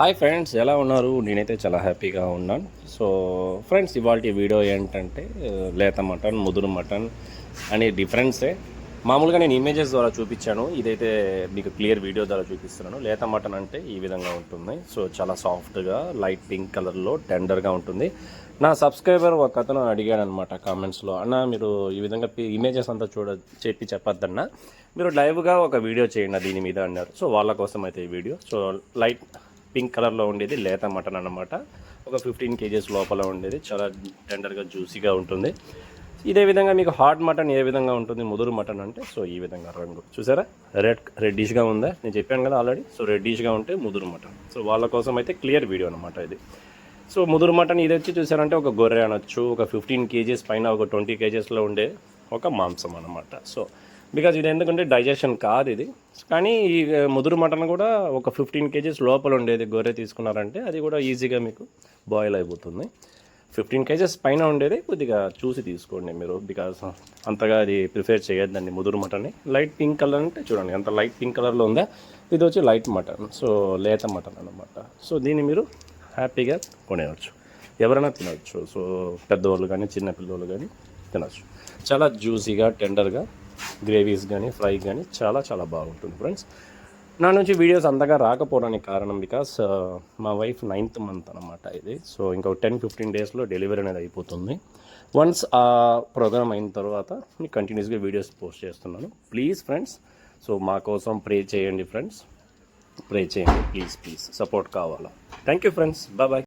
Hi friends ఎలా ఉన్నారు? నేనైతే చాలా హ్యాపీగా ఉన్నాను. సో ఫ్రెండ్స్ ఇవాళ వీడియో ఏంటంటే లేత మటన్ ముదురు మటన్ అనే డిఫరెన్సే మామూలుగా నేను ఇమేజెస్ ద్వారా చూపించాను. ఇదైతే మీకు క్లియర్ వీడియో ద్వారా చూపిస్తున్నాను. లేత మటన్ అంటే ఈ విధంగా ఉంటుంది. సో చాలా సాఫ్ట్గా లైట్ పింక్ కలర్లో టెండర్గా ఉంటుంది. నా సబ్స్క్రైబర్ ఒక అతను అడిగాడు అనమాట కామెంట్స్లో అన్న మీరు ఈ విధంగా ఇమేజెస్ అంతా చూడ చెప్పి చెప్పొద్దన్నా. మీరు లైవ్గా ఒక వీడియో చేయండి దీని మీద అన్నారు. సో వాళ్ళ కోసం అయితే ఈ వీడియో సో లైట్ పింక్ కలర్లో ఉండేది లేత మటన్ అన్నమాట. ఒక ఫిఫ్టీన్ కేజీస్ లోపల ఉండేది. చాలా టెండర్గా జ్యూసీగా ఉంటుంది. ఇదే విధంగా మీకు హాట్ మటన్ ఏ విధంగా ఉంటుంది? ముదురు మటన్ అంటే సో ఈ విధంగా రంగు. చూసారా? రెడ్ రెడ్డిష్గా ఉందా? నేను చెప్పాను కదా ఆల్రెడీ సో రెడ్డిష్గా ఉంటే ముదురు మటన్. సో వాళ్ళ కోసం అయితే క్లియర్ వీడియో అనమాట ఇది. సో ముదురు మటన్ ఇది వచ్చి చూసారంటే ఒక గొర్రె అనొచ్చు. ఒక ఫిఫ్టీన్ కేజీస్ పైన ఒక ట్వంటీ కేజీస్లో ఉండే ఒక మాంసం అనమాట సో బికాజ్ ఇది ఎందుకంటే డైజెషన్ కాదు ఇది. కానీ ఈ ముదురు మటన్ కూడా ఒక ఫిఫ్టీన్ కేజీస్ లోపల ఉండేది గొర్రె తీసుకున్నారంటే అది కూడా ఈజీగా మీకు బాయిల్ అయిపోతుంది. ఫిఫ్టీన్ కేజెస్ పైన ఉండేది కొద్దిగా చూసి తీసుకోండి మీరు. బికాస్ అంతగా అది ప్రిఫేర్ చేయొద్దండి ముదురు మటన్ లైట్ పింక్ కలర్ అంటే చూడండి ఎంత లైట్ పింక్ కలర్లో ఉందా? ఇది వచ్చి లైట్ మటన్. సో లేత మటన్ అనమాట సో దీన్ని మీరు హ్యాపీగా కొనేయవచ్చు ఎవరైనా తినవచ్చు సో పెద్దవాళ్ళు కానీ చిన్న పిల్లలు కానీ తినచ్చు. చాలా జ్యూసీగా టెండర్గా గ్రేవీస్ కానీ ఫ్రై కానీ చాలా చాలా బాగుంటుంది ఫ్రెండ్స్. నా నుంచి వీడియోస్ అంతగా రాకపోవడానికి కారణం బికాస్ uh, మా వైఫ్ నైన్త్ మంత్ అనమాట ఇది. సో ఇంకో టెన్ ఫిఫ్టీన్ డేస్లో డెలివరీ అనేది అయిపోతుంది. వన్స్ ఆ ప్రోగ్రామ్ అయిన తర్వాత మీకు కంటిన్యూస్గా వీడియోస్ పోస్ట్ చేస్తున్నాను. ప్లీజ్ ఫ్రెండ్స్ సో మా కోసం ప్రే చేయండి ఫ్రెండ్స్ ప్రే చేయండి ప్లీజ్ ప్లీజ్ సపోర్ట్ కావాలా. Thank you friends bye